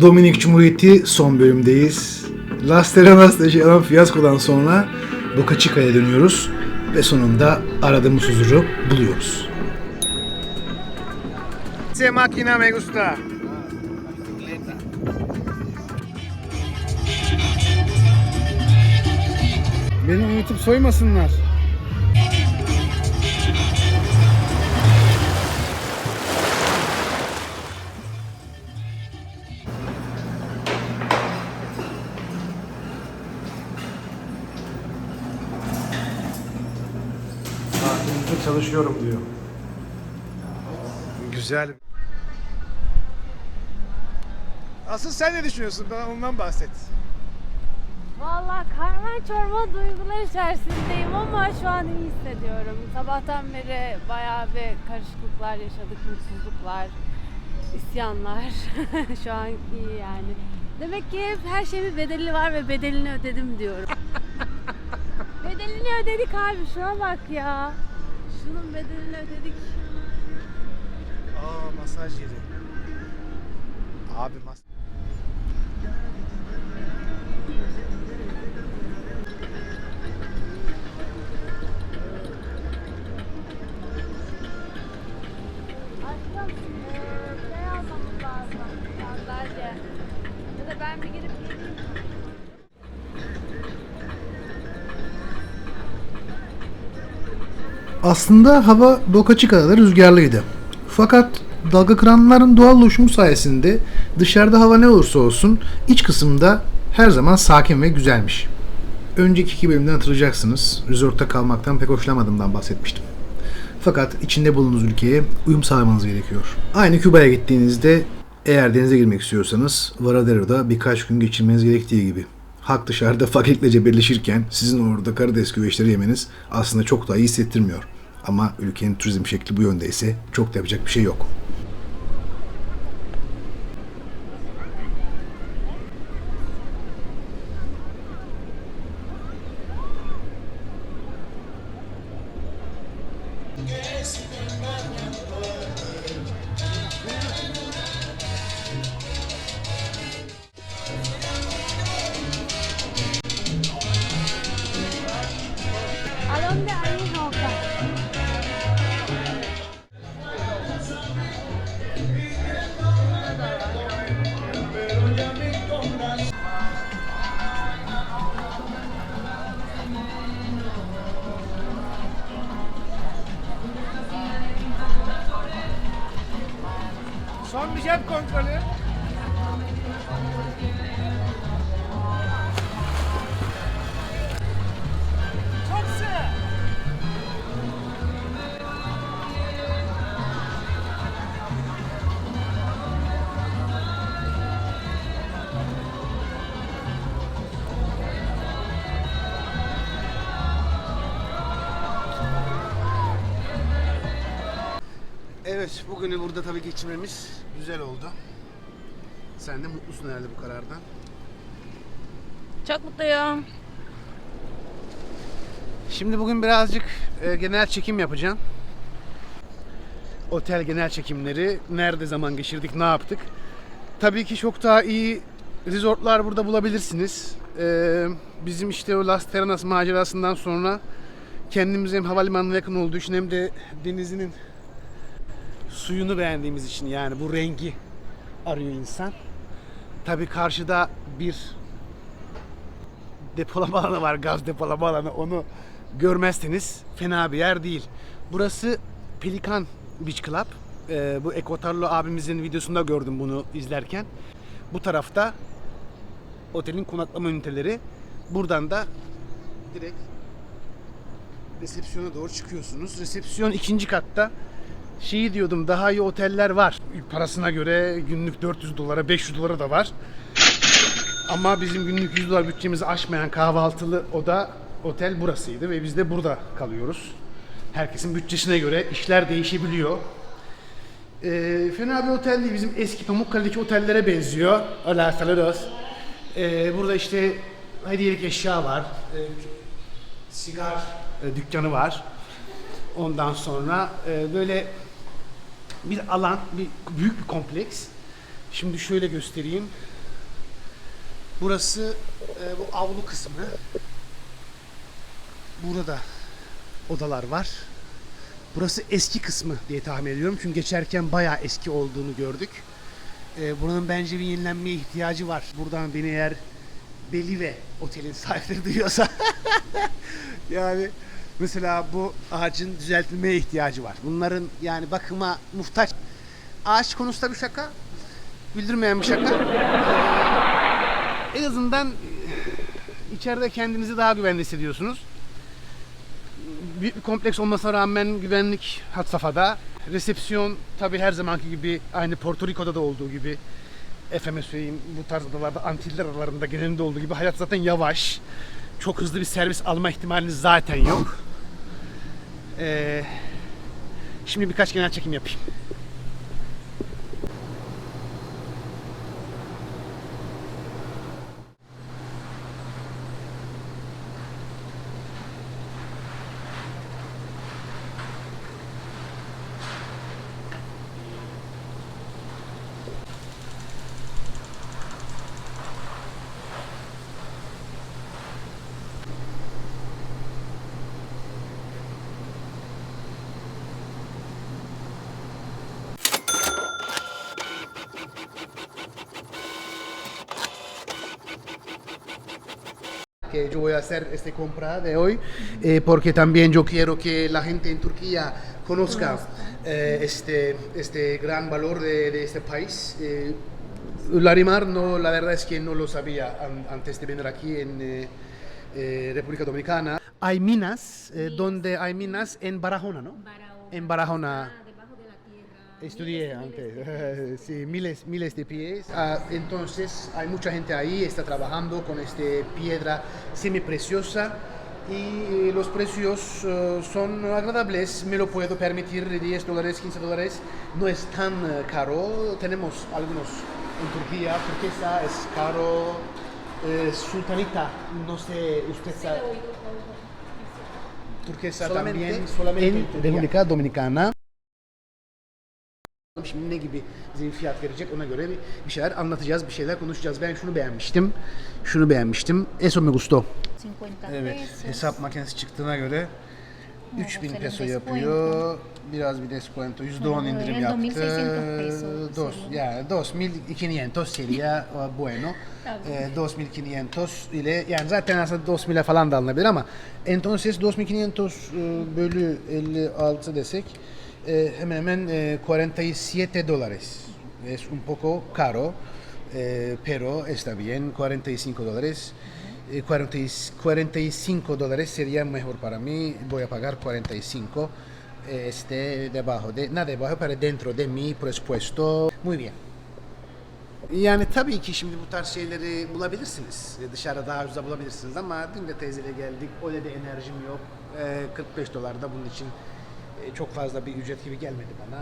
Dominik Cumhuriyeti son bölümdeyiz. Las Terranas'ta yaşanan fiyaskodan sonra Boca Chica'ya dönüyoruz ve sonunda aradığımız huzuru buluyoruz. Esa máquina me gusta. Beni unutup soymasınlar. Çalışıyorum diyor. Güzel. Asıl sen ne düşünüyorsun? Bana ondan bahset. Valla karman çorba duygular içerisindeyim ama şu an iyi hissediyorum. Sabahtan beri bayağı bir karışıklıklar yaşadık, mutsuzluklar, isyanlar. şu an iyi yani. Demek ki hep her şeyin bir bedeli var ve bedelini ödedim diyorum. bedelini ödedik abi şuna bak ya. Şunun bedelini ödedik. Aa masaj yeri. Abi mas... Aslında hava Boca Chica'da rüzgarlıydı. Fakat dalga kıranların doğal oluşumu sayesinde dışarıda hava ne olursa olsun iç kısımda her zaman sakin ve güzelmiş. Önceki iki bölümden hatırlayacaksınız. Resortta kalmaktan pek hoşlanmadığımdan bahsetmiştim. Fakat içinde bulunduğunuz ülkeye uyum sağlamanız gerekiyor. Aynı Küba'ya gittiğinizde eğer denize girmek istiyorsanız Varadero'da birkaç gün geçirmeniz gerektiği gibi. Halk dışarıda fakirlikle cebelleşirken sizin orada karides güveçleri yemeniz aslında çok daha iyi hissettirmiyor. Ama ülkenin turizm şekli bu yönde ise çok da yapacak bir şey yok. ¿A bugünü burada tabii geçirmemiz güzel oldu. Sen de mutlusun herhalde bu karardan. Çok mutluyum. Şimdi bugün birazcık e, genel çekim yapacağım. Otel genel çekimleri, nerede zaman geçirdik, ne yaptık. Tabii ki çok daha iyi resortlar burada bulabilirsiniz. E, bizim işte o Las Terranas macerasından sonra kendimiz hem havalimanına yakın olduğu için hem de denizinin suyunu beğendiğimiz için yani bu rengi arıyor insan. Tabii karşıda bir depolama alanı var, gaz depolama alanı. Onu görmezseniz fena bir yer değil. Burası Pelikan Beach Club. Ee, bu Ekotarlo abimizin videosunda gördüm bunu izlerken. Bu tarafta otelin konaklama üniteleri. Buradan da direkt resepsiyona doğru çıkıyorsunuz. Resepsiyon ikinci katta. Şeyi diyordum daha iyi oteller var. Parasına göre günlük 400 dolara 500 dolara da var. Ama bizim günlük 100 dolar bütçemizi aşmayan kahvaltılı oda otel burasıydı ve biz de burada kalıyoruz. Herkesin bütçesine göre işler değişebiliyor. Ee, fena bir otel değil. Bizim eski Pamukkale'deki otellere benziyor. Hola, saludos. Ee, burada işte hediyelik eşya var. Ee, sigar e, dükkanı var. Ondan sonra e, böyle bir alan, bir büyük bir kompleks. Şimdi şöyle göstereyim. Burası e, bu avlu kısmı. Burada odalar var. Burası eski kısmı diye tahmin ediyorum. Çünkü geçerken bayağı eski olduğunu gördük. E, buranın bence bir yenilenmeye ihtiyacı var. Buradan beni eğer Belive otelin sahipleri duyuyorsa yani mesela bu ağacın düzeltilmeye ihtiyacı var. Bunların yani bakıma muhtaç. Ağaç konusunda bir şaka, güldürmeyen bir şaka. Ee, en azından e, içeride kendinizi daha güvende hissediyorsunuz. Büyük bir kompleks olmasına rağmen güvenlik had safhada. Resepsiyon tabi her zamanki gibi aynı Porto Rico'da da olduğu gibi efeme söyleyeyim bu tarz adalarda Antiller adalarında genelinde olduğu gibi hayat zaten yavaş. Çok hızlı bir servis alma ihtimaliniz zaten yok. Ee, şimdi birkaç genel çekim yapayım. Que yo voy a hacer esta compra de hoy, eh, porque también yo quiero que la gente en Turquía conozca eh, este, este gran valor de, de este país. Eh, Larimar, no, la verdad es que no lo sabía an- antes de venir aquí en eh, eh, República Dominicana. Hay minas, eh, donde hay minas en Barahona, ¿no? En Barahona. debajo de la tierra. Estudié antes, sí, miles, miles de pies. Ah, entonces hay mucha gente ahí, está trabajando con este piedra semi preciosa y los precios eh, son agradables, me lo puedo permitir, 10 dólares, 15 dólares, no es tan eh, caro. Tenemos algunos en Turquía, turquesa es caro, eh, sultanita, no sé, usted sabe. Turquesa también, solamente en República Dominicana. Şimdi ne gibi bize bir fiyat verecek ona göre bir, bir şeyler anlatacağız, bir şeyler konuşacağız. Ben şunu beğenmiştim. Şunu beğenmiştim. Eso me gustó. 50 Evet. pesos. Hesap makinesi çıktığına göre 3000 senin peso yapıyor. Biraz bir descuento. %10 indirim yaptı. 2600 peso Dos, yani 2500 sería bueno. Eh, 2500 ile yani zaten aslında 2000'e falan da alınabilir ama entonces 2500 e, bölü 56 desek e, hemen hemen e, 47 dólares. Es un poco caro, eh, pero está bien, 45 dólares. Eh, 40 y- 45 dólares sería mejor para mí, voy a pagar 45. eh, Este debajo de, nada debajo, pero dentro de mi presupuesto. Muy bien. Yani tabii ki şimdi bu tarz şeyleri bulabilirsiniz. E, Dışarıda daha ucuza bulabilirsiniz ama dün de teyzeyle geldik. Öyle de enerjim yok. E, 45 dolar da bunun için e, çok fazla bir ücret gibi gelmedi bana.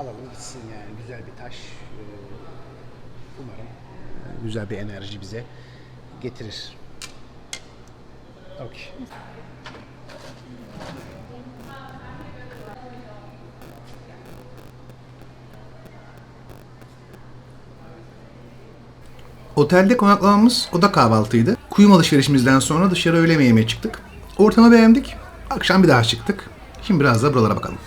Alalım gitsin yani güzel bir taş. E, Umarım e, güzel bir enerji bize getirir. Okey. Otelde konaklamamız oda kahvaltıydı. Kuyum alışverişimizden sonra dışarı öğle yemeğe çıktık. Ortamı beğendik. Akşam bir daha çıktık. Şimdi biraz da buralara bakalım.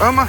Ama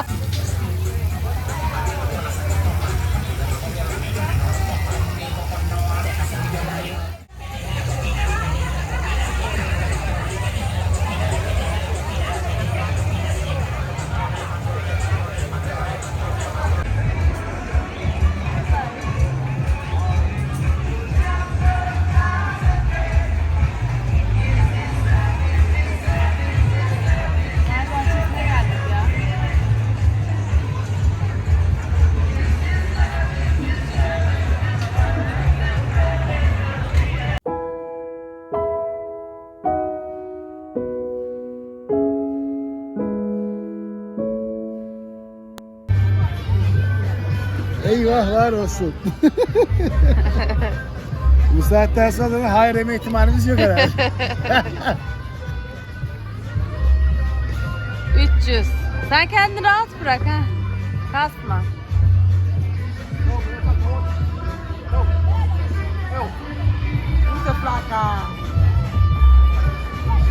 Allah var olsun. Bu saatten sonra hayır yeme ihtimalimiz yok herhalde. 300. Sen kendini rahat bırak ha. Kasma.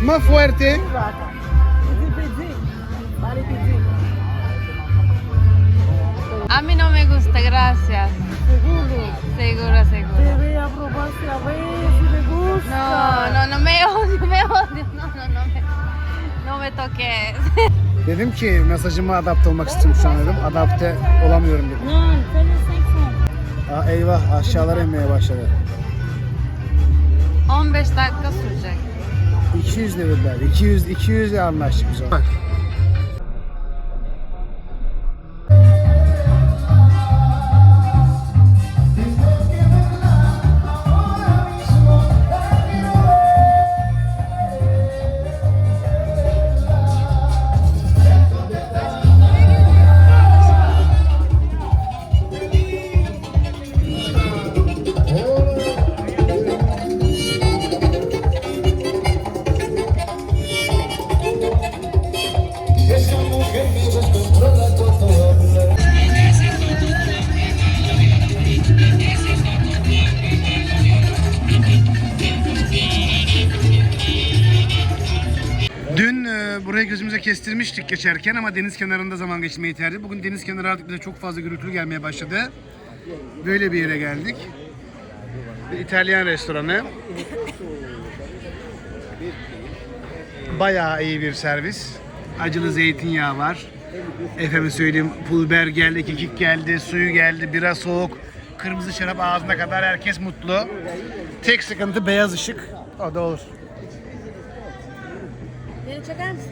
Ma fuerte. Vale. A mí no me gusta, gracias. Seguro. Seguro, seguro. Debe aprobarse a ver si le gusta. No, no, no me odio, me odio. No, no, no me, no me toques. Dedim ki mesajıma adapte olmak istiyorum şu an dedim. Adapte olamıyorum dedim. Aa, eyvah aşağılara inmeye başladı. 15 dakika sürecek. 200 dediler. 200 200 ile anlaştık biz ona. Kestirmiştik geçerken ama deniz kenarında zaman geçirmeyi tercih. Bugün deniz kenarı artık bize çok fazla gürültülü gelmeye başladı. Böyle bir yere geldik. Bir İtalyan restoranı. Bayağı iyi bir servis. Acılı zeytinyağı var. Efendim söyleyeyim pul biber geldi, kekik geldi, suyu geldi, bira soğuk. Kırmızı şarap ağzına kadar herkes mutlu. Tek sıkıntı beyaz ışık. O da olur. Beni çeker misin?